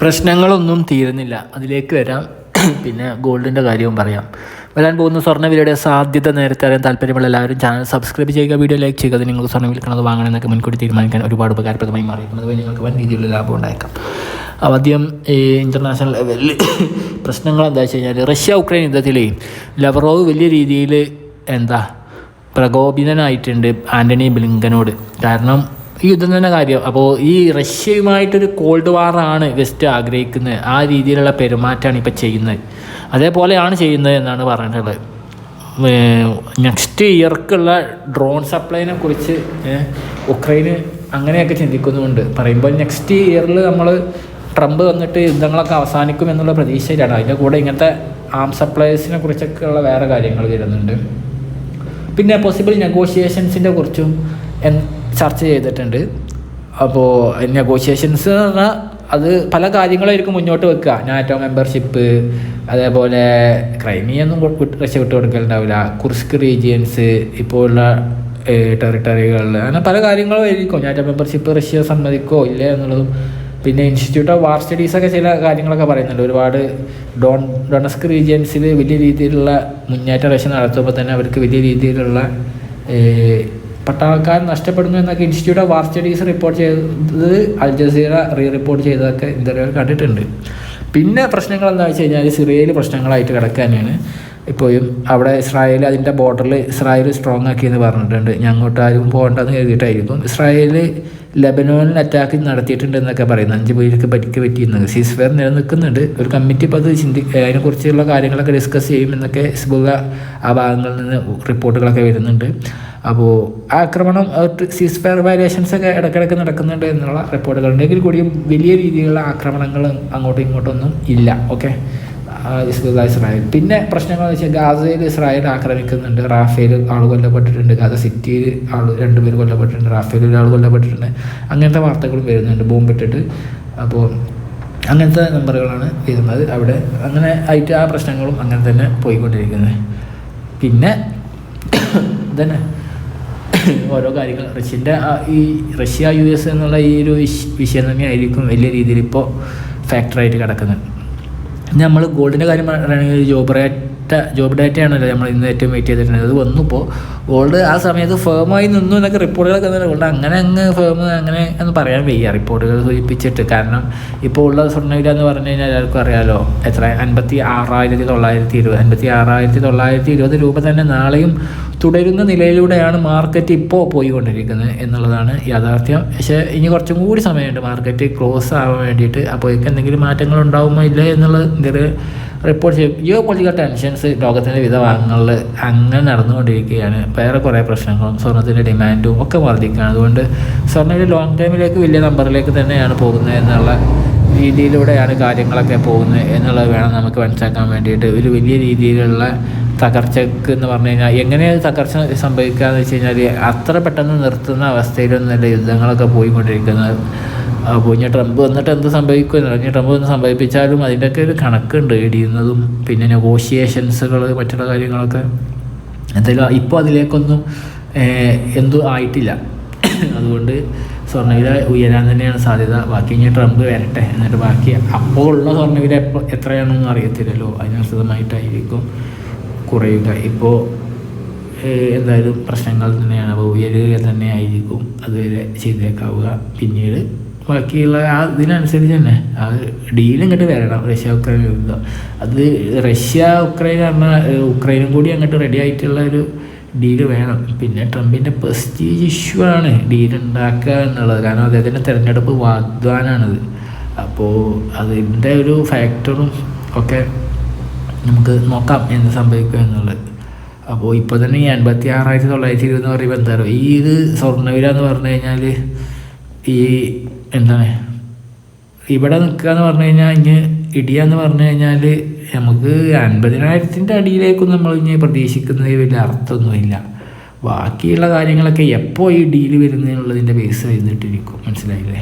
പ്രശ്നങ്ങളൊന്നും തീരുന്നില്ല. അതിലേക്ക് വരാം. പിന്നെ ഗോൾഡിന്റെ കാര്യവും പറയാം. വരാൻ പോകുന്ന സ്വർണവിലയുടെ സാധ്യത നേരത്തെ അറിയാൻ താല്പര്യമുള്ള എല്ലാവരും ചാനൽ സബ്സ്ക്രൈബ് ചെയ്യുക വീഡിയോ ലൈക്ക് ചെയ്യുക. അത് നിങ്ങൾക്ക് സ്വർണ വിൽക്കണത് വാങ്ങണമെന്നൊക്കെ മുൻകൂട്ടി തീരുമാനിക്കാൻ ഒരുപാട് ഉപകാരപ്രദമായി മാറിയിരിക്കുന്നത് അതുവഴി നിങ്ങൾക്ക് വൻ രീതിയിലുള്ള ലാഭം ഉണ്ടായേക്കാം. ആദ്യം ഈ ഇന്റർനാഷണൽ ലെവലിൽ പ്രശ്നങ്ങൾ എന്താ വെച്ച് കഴിഞ്ഞാൽ റഷ്യ ഉക്രൈൻ യുദ്ധത്തിൽ ലവറോവ് വലിയ രീതിയിൽ എന്താ പ്രകോപിതനായിട്ടുണ്ട് ആന്റണി ബ്ലിങ്കനോട്. കാരണം യുദ്ധം തന്നെ കാര്യം. അപ്പോൾ ഈ റഷ്യയുമായിട്ടൊരു കോൾഡ് വാറാണ് വെസ്റ്റ് ആഗ്രഹിക്കുന്നത്. ആ രീതിയിലുള്ള പെരുമാറ്റമാണ് ഇപ്പോൾ ചെയ്യുന്നത്. അതേപോലെയാണ് ചെയ്യുന്നത് എന്നാണ് പറഞ്ഞിട്ടുള്ളത് നെക്സ്റ്റ് ഇയർക്കുള്ള ഡ്രോൺ സപ്ലൈനെ കുറിച്ച് ഉക്രൈന് അങ്ങനെയൊക്കെ ചിന്തിക്കുന്നുമുണ്ട്. പറയുമ്പോൾ നെക്സ്റ്റ് ഇയറിൽ നമ്മൾ ട്രംപ് വന്നിട്ട് യുദ്ധങ്ങളൊക്കെ അവസാനിക്കും എന്നുള്ള പ്രതീക്ഷയിലാണ്. അതിന്റെ കൂടെ ഇങ്ങനത്തെ ആം സപ്ലൈസിനെ കുറിച്ചൊക്കെയുള്ള വേറെ കാര്യങ്ങൾ വരുന്നുണ്ട്. പിന്നെ പോസിബിൾ നെഗോഷിയേഷൻസിന്റെ കുറിച്ചും ചർച്ച ചെയ്തിട്ടുണ്ട്. അപ്പോൾ നെഗോഷിയേഷൻസ് എന്ന് പറഞ്ഞാൽ അത് പല കാര്യങ്ങളായിരിക്കും മുന്നോട്ട് വെക്കുക. നാറ്റോ മെമ്പർഷിപ്പ് അതേപോലെ ക്രൈമിയൊന്നും റഷ്യ വിട്ട് കൊടുക്കലുണ്ടാവില്ല. കുർസ്ക് റീജിയൻസ് ഇപ്പോൾ ഉള്ള ടെറിട്ടറികളിൽ അങ്ങനെ പല കാര്യങ്ങളും ആയിരിക്കും നാറ്റോ മെമ്പർഷിപ്പ് റഷ്യ സമ്മതിക്കോ ഇല്ല എന്നുള്ളതും. പിന്നെ ഇൻസ്റ്റിറ്റ്യൂട്ട് ഓഫ് വാർ സ്റ്റഡീസൊക്കെ ചില കാര്യങ്ങളൊക്കെ പറയുന്നുണ്ട്. ഒരുപാട് ഡോൺ ഡൊണസ്ക് റീജിയൻസിൽ വലിയ രീതിയിലുള്ള മുന്നേറ്റം റഷ്യ നടത്തുമ്പോൾ തന്നെ അവർക്ക് വലിയ രീതിയിലുള്ള പട്ടാളക്കാർ നഷ്ടപ്പെടുന്നു എന്നൊക്കെ institute of war studies report ചെയ്തത് അൽ ജസീറ റീ റിപ്പോർട്ട് ചെയ്തതൊക്കെ ഇന്റർവ്യൂ കണ്ടിട്ടുണ്ട്. പിന്നെ പ്രശ്നങ്ങൾ എന്താ വെച്ച് കഴിഞ്ഞാൽ സിറിയയിൽ പ്രശ്നങ്ങളായിട്ട് കിടക്കാനാണ് ഇപ്പോഴും അവിടെ ഇസ്രായേൽ അതിന്റെ ബോർഡറിൽ ഇസ്രായേൽ സ്ട്രോങ് ആക്കിയെന്ന് പറഞ്ഞിട്ടുണ്ട്. ഞങ്ങോട്ട് ആരും പോകണ്ടെന്ന് കരുതിയിട്ടായിരിക്കും. ഇസ്രായേൽ ലെബനോനിൽ അറ്റാക്ക് നടത്തിയിട്ടുണ്ടെന്നൊക്കെ പറയുന്നു. അഞ്ച് പേരൊക്കെ പരിക്ക് പറ്റിയെന്ന്. സീസ് ഫെയർ നിലനിൽക്കുന്നുണ്ട്. ഒരു കമ്മിറ്റി ഇപ്പോൾ അത് ചിന്തി അതിനെക്കുറിച്ചുള്ള കാര്യങ്ങളൊക്കെ ഡിസ്കസ് ചെയ്യും എന്നൊക്കെ ഹിസ്ബുള്ള ആ ഭാഗങ്ങളിൽ നിന്ന് റിപ്പോർട്ടുകളൊക്കെ വരുന്നുണ്ട്. അപ്പോൾ ആക്രമണം സീസ് ഫയർ വയലേഷൻസ് ഒക്കെ ഇടയ്ക്കിടയ്ക്ക് നടക്കുന്നുണ്ട് എന്നുള്ള റിപ്പോർട്ടുകളുണ്ട് ഉണ്ടെങ്കിൽ കൂടിയും വലിയ രീതിയിലുള്ള ആക്രമണങ്ങൾ അങ്ങോട്ടും ഇങ്ങോട്ടൊന്നും ഇല്ല. Okay Hezbollah Israel. പിന്നെ പ്രശ്നങ്ങൾ എന്ന് വെച്ചാൽ ഗാസയിൽ ഇസ്രായേൽ ആക്രമിക്കുന്നുണ്ട്. റാഫേൽ ആൾ കൊല്ലപ്പെട്ടിട്ടുണ്ട്. ഗാസ സിറ്റിയിൽ ആൾ രണ്ടുപേർ കൊല്ലപ്പെട്ടിട്ടുണ്ട്. റാഫേലിൽ ഒരാൾ കൊല്ലപ്പെട്ടിട്ടുണ്ട്. അങ്ങനത്തെ വാർത്തകളും വരുന്നുണ്ട്. ബോംബിട്ടിട്ട്. അപ്പോൾ അങ്ങനത്തെ നമ്പറുകളാണ് വരുന്നത്. അവിടെ അങ്ങനെ ആയിട്ട് ആ പ്രശ്നങ്ങളും അങ്ങനെ തന്നെ പോയിക്കൊണ്ടിരിക്കുന്നത് പിന്നെ ഇതന്നെ. ഓരോ കാര്യങ്ങൾ. റഷ്യന്റെ ഈ റഷ്യ യു എസ് എന്നുള്ള ഈ ഒരു വിഷ- വിഷയം തന്നെയായിരിക്കും വലിയ രീതിയിൽ ഇപ്പോൾ ഫാക്ടറായിട്ട് കിടക്കുന്നത് നമ്മൾ ഗോൾഡിന്റെ കാര്യം പറയുകയാണെങ്കിൽ ജോബ് ഡേറ്റ ജോബ് ഡേറ്റയാണല്ലോ നമ്മൾ ഇന്ന് ഏറ്റവും വെയിറ്റ് ചെയ്തിട്ടുണ്ട് അത് വന്നപ്പോൾ ഗോൾഡ് ആ സമയത്ത് ഫേമായി നിന്നു എന്നൊക്കെ റിപ്പോർട്ടുകളൊക്കെ തന്നെ ഗോൾഡ് അങ്ങനെ അങ്ങ് ഫേം അങ്ങനെ എന്ന് പറയാൻ വയ്യ. റിപ്പോർട്ടുകൾ സൂചിപ്പിച്ചിട്ട്. കാരണം ഇപ്പോൾ ഉള്ള സ്വർണവില എന്ന് പറഞ്ഞു കഴിഞ്ഞാൽ എല്ലാവർക്കും അറിയാമല്ലോ എത്ര? അൻപത്തി ആറായിരത്തി തൊള്ളായിരത്തി ഇരുപത് അൻപത്തി ആറായിരത്തി തൊള്ളായിരത്തി ഇരുപത് രൂപ തന്നെ നാളെയും തുടരുന്ന നിലയിലൂടെയാണ് മാർക്കറ്റ് ഇപ്പോൾ പോയിക്കൊണ്ടിരിക്കുന്നത് എന്നുള്ളതാണ് യാഥാർത്ഥ്യം. പക്ഷേ ഇനി കുറച്ചും കൂടി സമയമുണ്ട്. മാർക്കറ്റ് ക്ലോസ് ആവാൻ വേണ്ടിയിട്ട്. അപ്പോൾ എന്തെങ്കിലും മാറ്റങ്ങൾ ഉണ്ടാവുമോ ഇല്ലേ എന്നുള്ള ഇതിൽ റിപ്പോർട്ട് ചെയ്യും ജിയോ പൊളിറ്റിക്കൽ ടെൻഷൻസ് ലോകത്തിന്റെ വിവിധ ഭാഗങ്ങളിൽ അങ്ങനെ നടന്നുകൊണ്ടിരിക്കുകയാണ്. വേറെ കുറേ പ്രശ്നങ്ങളും സ്വർണത്തിന്റെ ഡിമാൻഡും ഒക്കെ വർദ്ധിക്കുകയാണ്. അതുകൊണ്ട് സ്വർണയുടെ ലോങ് ടൈമിലേക്ക് വലിയ നമ്പറിലേക്ക് തന്നെയാണ് പോകുന്നത് എന്നുള്ള രീതിയിലൂടെയാണ് കാര്യങ്ങളൊക്കെ പോകുന്നത് എന്നുള്ളത് വേണം നമുക്ക് മനസ്സിലാക്കാൻ വേണ്ടിയിട്ട്. ഒരു വലിയ രീതിയിലുള്ള തകർച്ചക്ക് എന്ന് പറഞ്ഞു കഴിഞ്ഞാൽ എങ്ങനെയാണ് തകർച്ച സംഭവിക്കുക എന്ന് വെച്ച് കഴിഞ്ഞാൽ അത്ര പെട്ടെന്ന് നിർത്തുന്ന അവസ്ഥയിലൊന്നുമല്ല യുദ്ധങ്ങളൊക്കെ പോയിക്കൊണ്ടിരിക്കുന്നത്. അപ്പോൾ ഇനി ട്രംപ് വന്നിട്ട് എന്ത് സംഭവിക്കും? ഇനി ട്രംപ് വന്ന് സംഭവിപ്പിച്ചാലും അതിന്റെയൊക്കെ ഒരു കണക്കുണ്ട് ഇടിയുന്നതും പിന്നെ നെഗോഷിയേഷൻസുകൾ മറ്റുള്ള കാര്യങ്ങളൊക്കെ. എന്തായാലും ഇപ്പോൾ അതിലേക്കൊന്നും എന്തും ആയിട്ടില്ല. അതുകൊണ്ട് സ്വർണവില ഉയരാൻ തന്നെയാണ് സാധ്യത. ബാക്കി ഇനി ട്രംപ് വരട്ടെ എന്നിട്ട് ബാക്കി അപ്പോൾ ഉള്ള സ്വർണവില എപ്പോൾ എത്രയാണെന്നൊന്നും അറിയത്തില്ലല്ലോ. അതിനനുസൃതമായിട്ടായിരിക്കും. കുറയുക. ഇപ്പോൾ എന്തായാലും പ്രശ്നങ്ങൾ തന്നെയാണ്. അപ്പോൾ ഉയരുക തന്നെ ആയിരിക്കും അതുവരെ ചെയ്തേക്കാവുക. പിന്നീട് ബാക്കിയുള്ള ആ ഇതിനനുസരിച്ച് തന്നെ. ആ ഡീൽ ഇങ്ങോട്ട് വരണം. റഷ്യ ഉക്രൈൻ യുദ്ധം. അത് റഷ്യ ഉക്രൈൻ പറഞ്ഞാൽ ഉക്രൈനും കൂടി അങ്ങോട്ട് റെഡി ആയിട്ടുള്ള ഒരു ഡീൽ വേണം. പിന്നെ ട്രംപിന്റെ പ്രസ്റ്റീജ് ഇഷ്യൂ ആണ് ഡീൽ ഉണ്ടാക്കുക എന്നുള്ളത്. കാരണം അദ്ദേഹത്തിന്റെ തിരഞ്ഞെടുപ്പ് വാഗ്ദാനാണത്. അപ്പോൾ അതിന്റെ ഒരു ഫാക്ടറും ഒക്കെ നമുക്ക് നോക്കാം എന്ത് സംഭവിക്കും എന്നുള്ളത്. അപ്പോൾ ഇപ്പോൾ തന്നെ ഈ അൻപത്തി ആറായിരത്തി തൊള്ളായിരത്തി ഇരുപത് എന്ന് പറയുമ്പോൾ എന്താ പറയുക ഈ ഇത് സ്വർണവില എന്ന് പറഞ്ഞു കഴിഞ്ഞാൽ ഈ എന്താണ്? ഇവിടെ നിൽക്കുക എന്ന് പറഞ്ഞു കഴിഞ്ഞാൽ ഇനി ഇടിയ എന്ന് പറഞ്ഞു കഴിഞ്ഞാൽ നമുക്ക് അൻപതിനായിരത്തിന്റെ അടിയിലേക്കും നമ്മൾ ഇനി പ്രതീക്ഷിക്കുന്നതിൽ വലിയ അർത്ഥമൊന്നുമില്ല. ബാക്കിയുള്ള കാര്യങ്ങളൊക്കെ എപ്പോൾ ഈ ഡീൽ വരുന്നതിനുള്ളതിന്റെ ബേസ് ചെയ്തിട്ടിരിക്കും മനസ്സിലായില്ലേ?